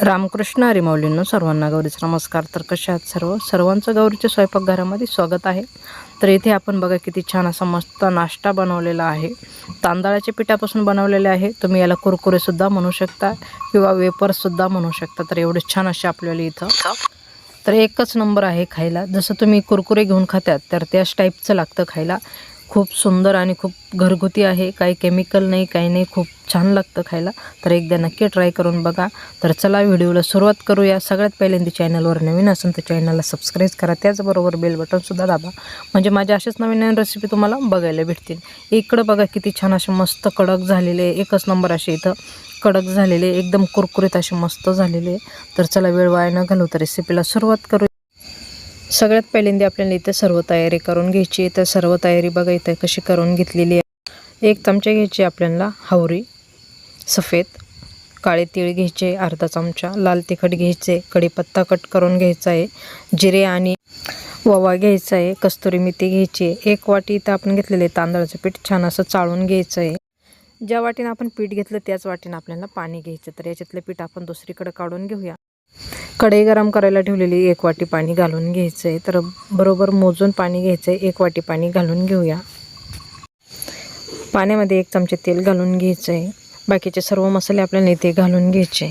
रामकृष्ण हरिमाऊलींनो सर्वांना गौरीचा नमस्कार. तर कशा आहात सर्व? सर्वांचं गौरीच्या स्वयंपाकघरामध्ये स्वागत आहे. तर इथे आपण बघा किती छान असा मस्त नाश्ता बनवलेला आहे. तांदळाच्या पिठापासून बनवलेले आहे. तुम्ही याला कुरकुरेसुद्धा म्हणू शकता किंवा वेपर्ससुद्धा म्हणू शकता. तर एवढे छान असे आपल्याला इथं. तर एकच नंबर आहे खायला. जसं तुम्ही कुरकुरे घेऊन खात्यात तर त्याच टाईपचं लागतं खायला. खूप सुंदर आणि खूप घरगुती आहे. काही केमिकल नाही काही नाही. खूप छान लागतं खायला. तर एकदा नक्की ट्राय करून बघा. तर चला व्हिडिओला सुरुवात करूया. सगळ्यात पहिल्यांदा चॅनलवर नवीन असेल तर चॅनलला सबस्क्राईब करा. त्याचबरोबर बेल बटनसुद्धा दाबा. म्हणजे माझ्या अशाच नवीन नवीन रेसिपी तुम्हाला बघायला भेटतील. इकडं बघा किती छान असे मस्त कडक झालेले एकच नंबर असे इथं कडक झालेले एकदम कुरकुरीत असे मस्त झालेले. तर चला वेळ वाया न घालू तर रेसिपीला सुरुवात करू सगळ्यात पहिल्यांदा आपल्याला इथं सर्व तयारी करून घ्यायची आहे. तर सर्व तयारी बघा इथं कशी करून घेतलेली आहे. एक चमचा घ्यायची आपल्याला हावरी सफेद काळे तीळ घ्यायचे अर्धा चमचा लाल तिखट घ्यायचे कढीपत्ता कट करून घ्यायचा आहे जिरे आणि ववा घ्यायचा आहे कस्तुरी मेथी घ्यायची आहे. एक वाटी इथं आपण घेतलेलं आहे तांदळाचं पीठ छान असं चाळून घ्यायचं आहे. ज्या वाटीनं आपण पीठ घेतलं त्याच वाटीनं आपल्याला पाणी घ्यायचं तर याच्यातलं पीठ आपण दुसरीकडे काढून घेऊया. कढई गरम करायला ठेवलेली एक वाटी पाणी घालून घ्यायचं आहे तर बरोबर मोजून पाणी घ्यायचं आहे एक वाटी पाणी घालून घेऊया. पाण्यामध्ये एक चमचे तेल घालून घ्यायचं आहे बाकीचे सर्व मसाले आपल्याला इथे घालून घ्यायचे.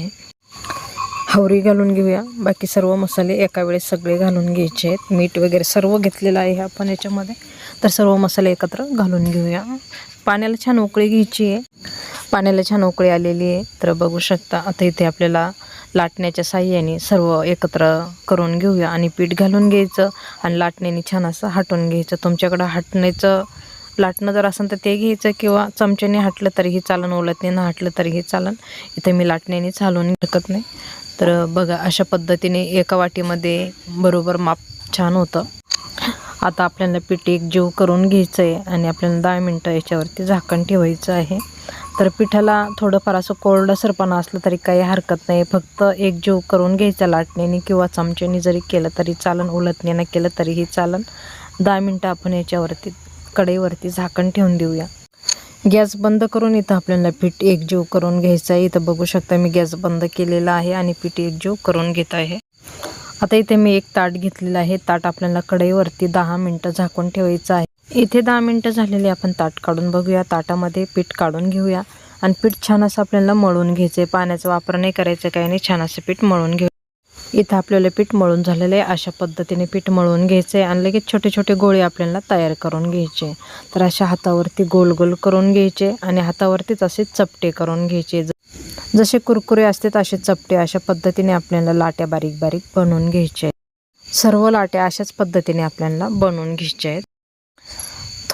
हवरी घालून घेऊया. बाकी सर्व मसाले एका वेळेस सगळे घालून घ्यायचे. आहेत मीठ वगैरे सर्व घेतलेलं आहे आपण याच्यामध्ये. तर सर्व मसाले एकत्र घालून घेऊया. पाण्याला छान उकळी घ्यायची आहे. पाण्याला छान उकळी आलेली आहे. तर बघू शकता आता इथे आपल्याला लाटण्याच्या साह्याने सर्व एकत्र करून घेऊया आणि पीठ घालून घ्यायचं आणि लाटण्याने छान असं हटवून घ्यायचं. तुमच्याकडं हटण्याचं लाटणं जर असेल तर ते घ्यायचं किंवा चमच्याने हटलं तरीही चालन ओलतण्यानं हटलं तरीही चालन. इथे मी लाटण्याने चालवून शकत नाही. तर बघा अशा पद्धतीने एका वाटीमध्ये बरोबर माप छान होतं. आता आपल्याला पीठ एक जीव करून घ्यायचं आहे आणि आपल्याला दहा मिनटं याच्यावरती झाकण ठेवायचं आहे. तर पिठाला थोडंफार असं कोरडसरपणा असलं तरी काही हरकत नाही. फक्त एक जीव करून घ्यायचा लाटण्याने किंवा चमच्याने जरी केलं तरी चालन उलटण्यानं केलं तरीही चालन. दहा मिनटं आपण याच्यावरती कढईवरती झाकण ठेवून देऊया. गॅस बंद करून इथं आपल्याला पीठ एकजीव करून घ्यायचं आहे. इथं बघू शकता मी गॅस बंद केलेला आहे आणि पीठ एकजीव करून घेत आहे. आता इथे मी एक ताट घेतलेलं आहे. ताट आपल्याला कढईवरती दहा मिनटं झाकून ठेवायचं आहे. इथे दहा मिनटं झालेली आपण ताट काढून बघूया. ताटामध्ये पीठ काढून घेऊया. आणि पीठ छान असं आपल्याला मळून घ्यायचं आहे पाण्याचा वापर नाही करायचं काही नाही. छान असं पीठ मळून घेऊ. इथं आपल्याला पीठ मळून झालेलं आहे. अशा पद्धतीने पीठ मळून घ्यायचं आहे आणि लगेच छोटे छोटे गोळे आपल्याला तयार करून घ्यायचे. तर अशा हातावरती गोल गोल करून घ्यायचे. आणि हातावरतीच असे चपटे करून घ्यायचे. जसे कुरकुरे असते तसे चपटे अशा पद्धतीने आपल्याला लाट्या बारीक बारीक बनवून घ्यायचे आहेत. सर्व लाट्या अशाच पद्धतीने आपल्याला बनवून घ्यायच्या आहेत.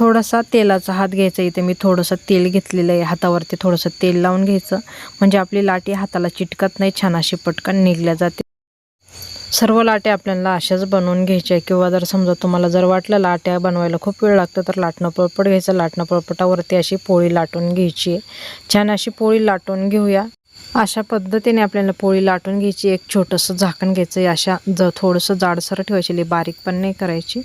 थोडासा तेलाचा हात घ्यायचा. इथे मी थोडंसं तेल घेतलेलं आहे. हातावरती थोडंसं तेल लावून घ्यायचं. म्हणजे आपली लाटी हाताला चिटकत नाही. छान अशी पटकन निघल्या जाते. सर्व लाट्या आपल्याला अशाच बनवून घ्यायच्या किंवा जर समजा तुम्हाला जर वाटलं लाट्या बनवायला खूप वेळ लागतं तर लाटणं पळपट घ्यायचं. लाटणं पळपटावरती अशी पोळी लाटून घ्यायची आहे. छान अशी पोळी लाटून घेऊया. अशा पद्धतीने आपल्याला पोळी लाटून घ्यायची. एक छोटंसं झाकण घ्यायचं आहे. अशा ज थोडंसं जाडसर ठेवायची. बारीक पण नाही करायची.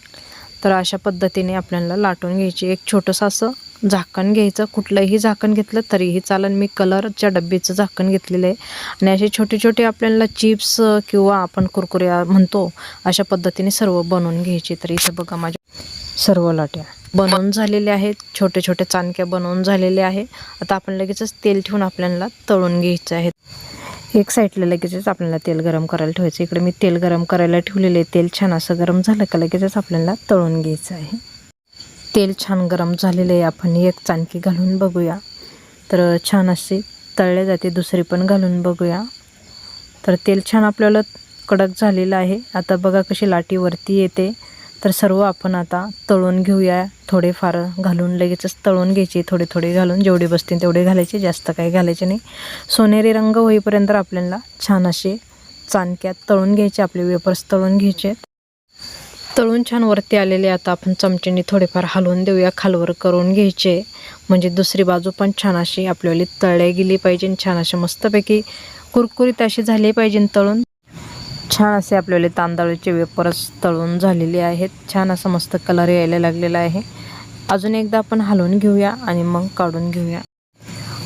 तर अशा पद्धतीने आपल्याला लाटून घ्यायची. एक छोटंसं असं झाकण घ्यायचं. कुठलंही झाकण घेतलं तरीही चालेल मी कलरच्या डब्बीचं झाकण घेतलेलं आहे. आणि असे छोटे छोटे आपल्याला चिप्स किंवा आपण कुरकुऱ्या म्हणतो अशा पद्धतीने सर्व बनवून घ्यायचे. तर इथे बघा माझ्या सर्व लाट्या बनवून झालेले आहेत. छोटे छोटे चाणक्या बनवून झालेले आहे आता आपण लगेचच तेल ठेवून आपल्याला तळून घ्यायचं आहे. एक साईडला लगेचच आपल्याला तेल गरम करायला ठेवायचं. इकडे मी तेल गरम करायला ठेवलेलं आहे. तेल छान असं गरम झालं का लगेचच आपल्याला तळून घ्यायचं आहे. तेल छान गरम झालेलं आहे. आपण एक चाणकी घालून बघूया. तर छान असे तळले जाते. दुसरी पण घालून बघूया. तर तेल छान आपल्याला कडक झालेलं आहे. आता बघा कशी लाटी वरती येते. तर सर्व आपण आता तळून घेऊया. थोडेफार घालून लगेचच तळून घ्यायचे. थोडे थोडे घालून जेवढे बसतील तेवढे घालायचे. जास्त काही घालायचे नाही. सोनेरी रंग होईपर्यंत आपल्याला छान असे चाणक्यात तळून घ्यायचे. आपले वेपर्स तळून घ्यायचे. तळून छान वरती आलेले आता आपण चमच्याने थोडेफार हलवून देऊया. खालवर करून घ्यायचे. म्हणजे दुसरी बाजू पण छान अशी आपल्याला तळल्या गेली पाहिजे. छान अशी मस्तपैकी कुरकुरीत अशी झाली पाहिजे तळून. छान असे आपल्याला तांदळाचे वेपर्स तळून झालेले आहेत. छान असं मस्त कलर यायला लागलेला आहे. अजून एकदा आपण हलवून घेऊया आणि मग काढून घेऊया.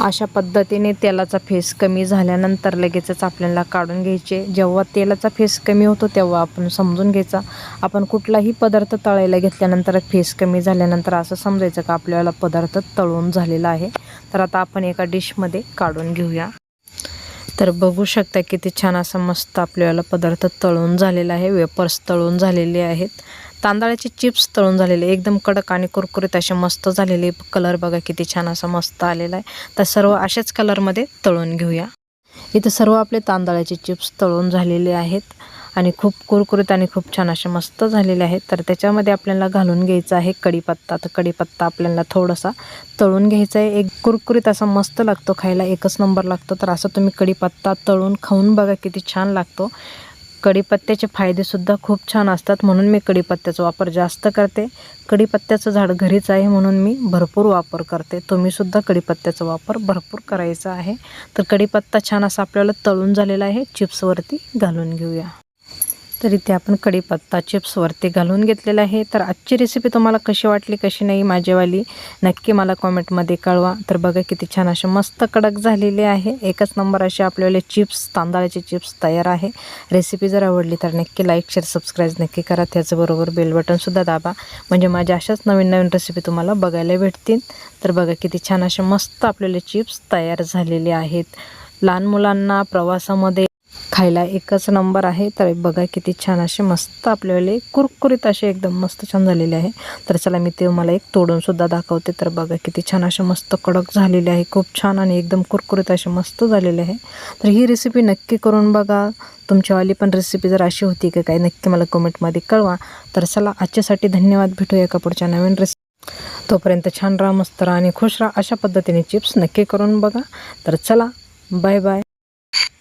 अशा पद्धतीने तेलाचा फेस कमी झाल्यानंतर लगेचच आपल्याला काढून घ्यायचे. जेव्हा तेलाचा फेस कमी होतो तेव्हा आपण समजून घ्यायचा. आपण कुठलाही पदार्थ तळायला घेतल्यानंतर फेस कमी झाल्यानंतर असं समजायचं का आपल्याला पदार्थ तळून झालेला आहे. तर आता आपण एका डिशमध्ये काढून घेऊया. तर बघू शकता किती छान असा मस्त आपल्याला पदार्थ तळून झालेला आहे. वेपर्स तळून झालेले आहेत. तांदळाचे चिप्स तळून झालेले एकदम कडक आणि कुरकुरीत असे मस्त झालेले कलर बघा किती छान असा मस्त आलेला आहे. तर सर्व अशाच कलरमध्ये तळून घेऊया. इथं सर्व आपले तांदळाचे चिप्स तळून झालेले आहेत. आणि खूप कुरकुरीत आणि खूप छान असे मस्त झालेले आहेत. तर त्याच्यामध्ये आपल्याला घालून घ्यायचं आहे कढीपत्ता. तर कढीपत्ता आपल्याला थोडासा तळून घ्यायचा आहे. एक कुरकुरीत असा मस्त लागतो खायला एकच नंबर लागतो. तर असं तुम्ही कढीपत्ता तळून खाऊन बघा किती छान लागतो. कढीपत्त्याचे फायदेसुद्धा खूप छान असतात म्हणून मी कढीपत्त्याचा वापर जास्त करते. कढीपत्त्याचं झाड घरीच आहे म्हणून मी भरपूर वापर करते. तुम्हीसुद्धा कढीपत्त्याचा वापर भरपूर करायचा आहे. तर कढीपत्ता छान असा आपल्याला तळून झालेला आहे. चिप्सवरती घालून घेऊया. तर इथे आपण कढीपत्ता चिप्सवरती घालून घेतलेला आहे. तर आजची रेसिपी तुम्हाला कशी वाटली कशी नाही माझेवाली नक्की मला कॉमेंटमध्ये कळवा. तर बघा किती छान असे मस्त कडक झालेले आहे. एकच नंबर असे आपल्याला चिप्स तांदळाचे चिप्स तयार आहे. रेसिपी जर आवडली तर नक्की लाईक शेअर सबस्क्राईब नक्की करा. त्याचबरोबर बेल बटनसुद्धा दाबा. म्हणजे माझ्या अशाच नवीन नवीन रेसिपी तुम्हाला बघायला भेटतील. तर बघा किती छान असे मस्त आपल्याला चिप्स तयार झालेले आहेत. लहान मुलांना प्रवासामध्ये खायला एकच नंबर आहे. तर बघा किती छान असे मस्त आपल्याला कुरकुरीत असे एकदम मस्त छान झालेले आहे. तर चला मी ते मला एक तोडून सुद्धा दाखवते. तर बघा किती छान असे मस्त कडक झालेले आहे. खूप छान आणि एकदम कुरकुरीत असे मस्त झालेले आहे. तर ही रेसिपी नक्की करून बघा. तुमच्यावाली पण रेसिपी जर अशी होती का काय नक्की मला कमेंटमध्ये कळवा. तर चला आजच्यासाठी धन्यवाद. भेटूया एका पुढच्या नवीन रेसिपी तोपर्यंत छान राहा मस्त राहा आणि खुश राहा. अशा पद्धतीने चिप्स नक्की करून बघा. तर चला बाय बाय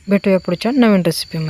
भेटूया पुढच्या नवीन रेसिपीमध्ये